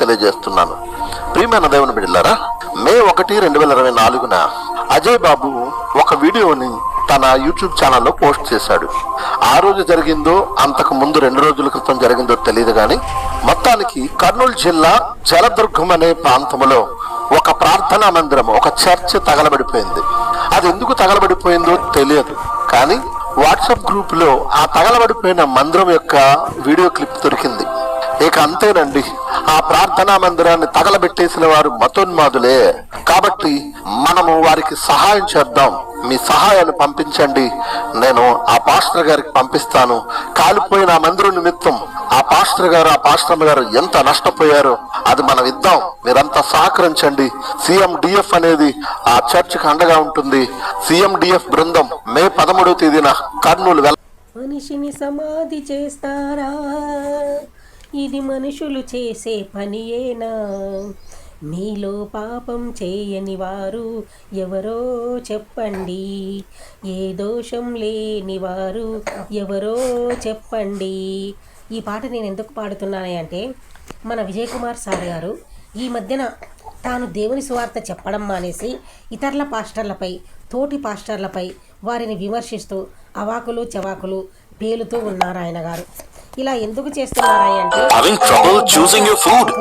తెలియజేస్తున్నాను. ప్రియమైన దేవుని బిడ్డలారా మే ఒకటి రెండు వేల ఇరవై నాలుగున అజయ్ బాబు ఒక వీడియోని తన యూట్యూబ్ ఛానల్లో పోస్ట్ చేశాడు. ఆ రోజు జరిగిందో అంతకు ముందు రెండు రోజుల క్రితం జరిగిందో తెలియదు కానీ మొత్తానికి కర్నూలు జిల్లా జలదుర్గం అనే ప్రాంతంలో ఒక ప్రార్థనా మందిరం ఒక చర్చ్ తగలబడిపోయింది. అది ఎందుకు తగలబడిపోయిందో తెలియదు. కానీ వాట్సాప్ గ్రూప్లో ఆ తగలబడిపోయిన మందిరం యొక్క వీడియో క్లిప్ దొరికింది. ఇక అంతేనండి. ఆ ప్రార్థనా మందిరాన్ని తగలబెట్టేసిన వారు మతోన్మాదులే. కాబట్టి మనము వారికి సహాయం చేద్దాం. మీ సహాయాన్ని పంపించండి. నేను ఆ పాస్టర్ గారికి పంపిస్తాను. కాలిపోయిన మందిరం నిమిత్తం ఆ పాస్టర్ గారు ఆ పాస్టర్ గారు ఎంత నష్టపోయారో? అది మనం ఇద్దాం. మీరంతా సహకరించండి. సీఎం డిఎఫ్ అనేది ఆ చర్చికి అండగా ఉంటుంది. సీఎం డిఎఫ్ బృందం మే పదమూడవ తేదీన కర్నూలు వెళ్ళ మనిషిని సమాధి చేస్తారా? ఇది మనుషులు చేసే పనియేనా? మీలో పాపం చేయని వారు ఎవరో చెప్పండి. ఏ దోషం లేని వారు ఎవరో చెప్పండి. ఈ పాట నేను ఎందుకు పాడుతున్నాను అంటే మన విజయ్ కుమార్ సార్ గారు ఈ మధ్యన తాను దేవుని సువార్త చెప్పడం మానేసి ఇతరుల పాస్టర్లపై తోటి పాస్టర్లపై వారిని విమర్శిస్తూ అవాకులు చవాకులు పేలుతూ ఉన్నారు ఆయన గారు. ఇలా ఎందుకు చేస్తున్నారా అంటే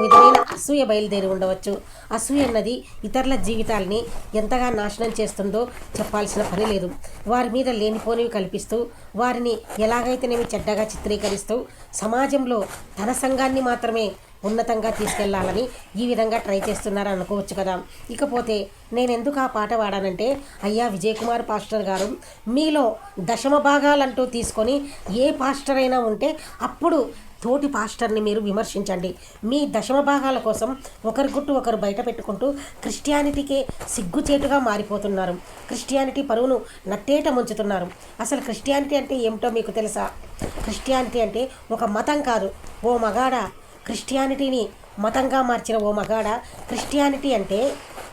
విధమైన అసూయ బయలుదేరి ఉండవచ్చు. అసూయ అన్నది ఇతరుల జీవితాల్ని ఎంతగా నాశనం చేస్తుందో చెప్పాల్సిన పని లేదు. వారి మీద లేనిపోనివి కల్పిస్తూ వారిని ఎలాగైతేనేమి చెడ్డగా చిత్రీకరిస్తూ సమాజంలో తన సంఘాన్ని మాత్రమే ఉన్నతంగా తీసుకెళ్ళాలని ఈ విధంగా ట్రై చేస్తున్నారు అనుకోవచ్చు కదా. ఇకపోతే నేను ఎందుకు ఆ పాట పాడానంటే అయ్యా విజయ్ కుమార్ పాస్టర్ గారు మీలో దశమ భాగాలంటూ తీసుకొని ఏ పాస్టర్ అయినా ఉంటే అప్పుడు తోటి పాస్టర్ని మీరు విమర్శించండి. మీ దశమ భాగాల కోసం ఒకరి గుట్టు ఒకరు బయట పెట్టుకుంటూ క్రిస్టియానిటీకే సిగ్గుచేటుగా మారిపోతున్నారు. క్రిస్టియానిటీ పరువును నట్టేట ముంచుతున్నారు. అసలు క్రిస్టియానిటీ అంటే ఏమిటో మీకు తెలుసా? క్రిస్టియానిటీ అంటే ఒక మతం కాదు. ఓ మగాడ క్రిస్టియానిటీని మతంగా మార్చిన ఓ మగాడ? క్రిస్టియానిటీ అంటే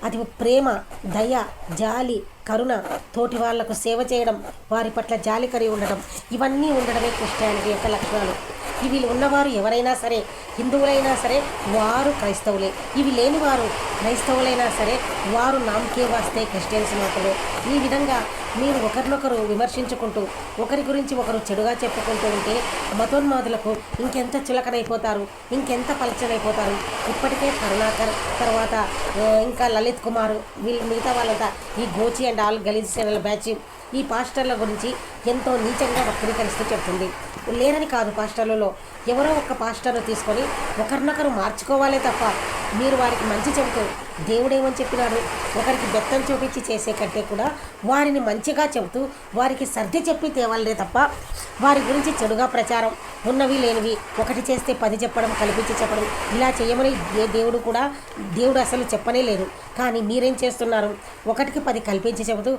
అది ప్రేమ దయ జాలి కరుణ తోటి వాళ్ళకు సేవ చేయడం వారి పట్ల జాలి కలిగి ఉండడం ఇవన్నీ ఉండడమే క్రిస్టియానిటీ యొక్క లక్షణాలు. ఇవి ఉన్నవారు ఎవరైనా సరే హిందువులైనా సరే వారు క్రైస్తవులే. ఇవి లేనివారు క్రైస్తవులైనా సరే వారు నామకే వాస్తే క్రిస్టియన్స్ మాత్రమే. ఈ విధంగా మీరు ఒకరినొకరు విమర్శించుకుంటూ ఒకరి గురించి ఒకరు చెడుగా చెప్పుకుంటూ ఉంటే మతోన్మాదులకు ఇంకెంత చులకనైపోతారు ఇంకెంత పలచనైపోతారు. ఇప్పటికే కరుణాకర్ తర్వాత ఇంకా లలిత్ కుమార్ వీళ్ళు మిగతా వాళ్ళంతా ఈ గోచి అండ్ ఆల్ గలీజ్ సేనల బ్యాచ్ ఈ పాస్టర్ల గురించి ఎంతో నీచంగా వక్రీకరిస్తూ చెప్తుంది. లేరని కాదు పాస్టర్లలో. ఎవరో ఒక పాస్టర్ను తీసుకొని ఒకరినొకరు మార్చుకోవాలే తప్ప మీరు వారికి మంచి చెబుతూ దేవుడేమని చెప్పినాడు? ఒకరికి బెత్తం చూపించి చేసే కంటే కూడా వారిని మంచిగా చెబుతూ వారికి సర్ది చెప్పి తేవాలనే తప్ప వారి గురించి చెడుగా ప్రచారం ఉన్నవి లేనివి ఒకటి చేస్తే పది చెప్పడం కల్పించి చెప్పడం ఇలా చేయమని ఏ దేవుడు కూడా దేవుడు అసలు చెప్పనే లేదు. కానీ మీరేం చేస్తున్నారు? ఒకటికి పది కల్పించి చెబుతూ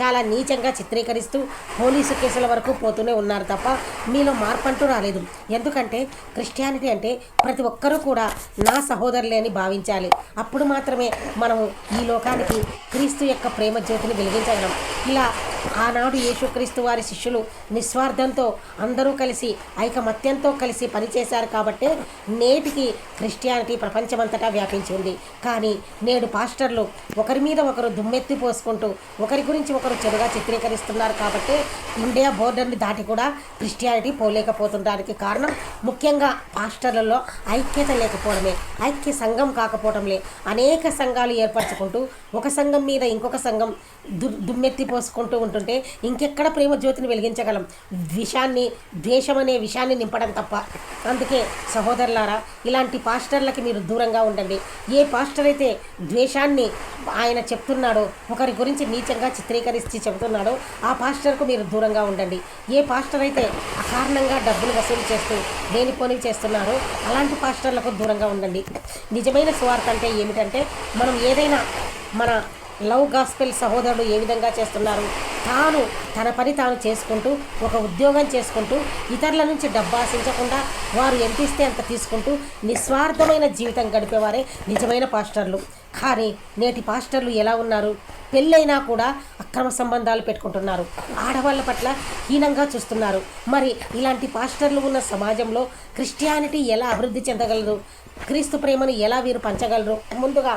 చాలా నీచంగా చిత్రీకరిస్తూ పోలీసు కేసుల వరకు పోతూనే ఉన్నారు తప్ప మీలో మార్పు అంటూ రాలేదు. ఎందుకంటే క్రిస్టియానిటీ అంటే ప్రతి ఒక్కరూ కూడా నా సహోదరు సోదరులే అని భావించాలి. అప్పుడు మాత్రమే మనము ఈ లోకానికి క్రీస్తు యొక్క ప్రేమ జ్యోతిని వెలిగించగలం. ఇలా ఆనాడు యేసుక్రీస్తు వారి శిష్యులు నిస్వార్థంతో అందరూ కలిసి ఐకమత్యంతో కలిసి పనిచేశారు కాబట్టే నేటికి క్రిస్టియానిటీ ప్రపంచమంతటా వ్యాపించి ఉంది కానీ నేడు పాస్టర్లు ఒకరి మీద ఒకరు దుమ్మెత్తి పోసుకుంటూ ఒకరి గురించి ఒకరు చెడుగా చిత్రీకరిస్తున్నారు కాబట్టి ఇండియా బోర్డర్ని దాటి కూడా క్రిస్టియానిటీ పోలేకపోతుండడానికి కారణం ముఖ్యంగా పాస్టర్లలో ఐక్యత లేకపోవడమే ఐక్య సంఘం కాకపోవడంలే. అనేక సంఘాలు ఏర్పరచుకుంటూ ఒక సంఘం మీద ఇంకొక సంఘం దు దుమ్మెత్తి పోసుకుంటూ ఉంటుంటే ఇంకెక్కడ ప్రేమ జ్యోతిని వెలిగించగలం? విషాన్ని ద్వేషం అనే విషయాన్ని నింపడం తప్ప. అందుకే సహోదరులారా ఇలాంటి పాస్టర్లకి మీరు దూరంగా ఉండండి. ఏ పాస్టర్ అయితే ద్వేషాన్ని ఆయన చెప్తున్నాడో ఒకరి గురించి నీచంగా చిత్రీకరించి చెబుతున్నాడో ఆ పాస్టర్కు మీరు దూరంగా ఉండండి. ఏ పాస్టర్ అయితే అకారణంగా డబ్బులు వసూలు చేస్తూ లేనిపోనివి చేస్తున్నారో అలాంటి పాస్టర్లకు దూరంగా ఉండండి. నిజమైన స్వార్థ అంటే ఏమిటంటే మనం ఏదైనా మన లవ్ గాస్పెల్ సహోదరుడు ఏ విధంగా చేస్తున్నారు? తాను తన పని తాను చేసుకుంటూ ఒక ఉద్యోగం చేసుకుంటూ ఇతరుల నుంచి డబ్బు ఆశించకుండా వారు ఎంత ఇస్తే అంత తీసుకుంటూ నిస్వార్థమైన జీవితం గడిపేవారే నిజమైన పాస్టర్లు. కానీ నేటి పాస్టర్లు ఎలా ఉన్నారు? పెళ్ళైనా కూడా అక్రమ సంబంధాలు పెట్టుకుంటున్నారు. ఆడవాళ్ళ పట్ల హీనంగా చూస్తున్నారు. మరి ఇలాంటి పాస్టర్లు ఉన్న సమాజంలో క్రిస్టియానిటీ ఎలా అభివృద్ధి చెందగలరు క్రీస్తు ప్రేమను ఎలా వీరు పంచగలరు? ముందుగా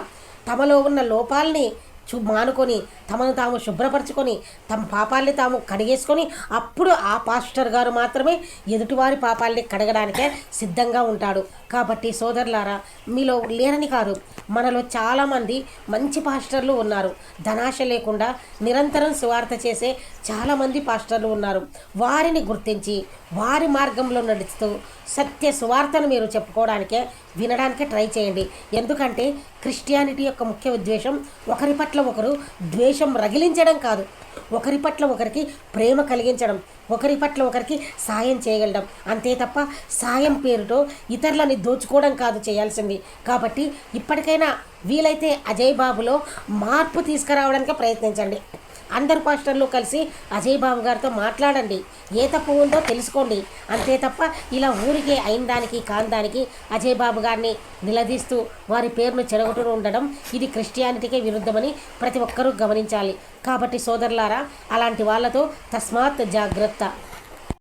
తమలో ఉన్న లోపాలని చూ మానుకొని తమను తాము శుభ్రపరచుకొని తమ పాపాల్ని తాము కడిగేసుకొని అప్పుడు ఆ పాస్టర్ గారు మాత్రమే ఎదుటివారి పాపాల్ని కడగడానికే సిద్ధంగా ఉంటాడు. కాబట్టి సోదరులారా మీలో లేరని కాదు మనలో చాలామంది మంచి పాస్టర్లు ఉన్నారు. ధనాశ లేకుండా నిరంతరం సువార్త చేసే చాలామంది పాస్టర్లు ఉన్నారు. వారిని గుర్తించి వారి మార్గంలో నడుస్తూ సత్య సువార్తను మీరు చెప్పుకోవడానికే వినడానికే ట్రై చేయండి. ఎందుకంటే క్రిస్టియానిటీ యొక్క ముఖ్య ఉద్దేశం ఒకరి పట్ల ఒకరు ద్వేషం రగిలించడం కాదు. ఒకరి పట్ల ఒకరికి ప్రేమ కలిగించడం ఒకరి పట్ల ఒకరికి సాయం చేయగలడం. అంతే తప్ప సాయం పేరుతో ఇతరులని దోచుకోవడం కాదు చేయాల్సింది. కాబట్టి ఇప్పటికైనా వీలైతే అజయ్ బాబులో మార్పు తీసుకురావడానికి ప్రయత్నించండి. అందరు పాస్టర్లు కలిసి అజయ్ బాబు గారితో మాట్లాడండి. ఏ తప్పు ఉందో తెలుసుకోండి. అంతే తప్ప ఇలా ఊరికే అయిన దానికి కాని దానికి అజయ్ బాబు గారిని నిలదీస్తూ వారి పేరును చెడగొట్టుతూ ఉండడం ఇది క్రిస్టియానిటీకే విరుద్ధమని ప్రతి ఒక్కరూ గమనించాలి. కాబట్టి సోదరులారా అలాంటి వాళ్ళతో తస్మాత్ జాగ్రత్త.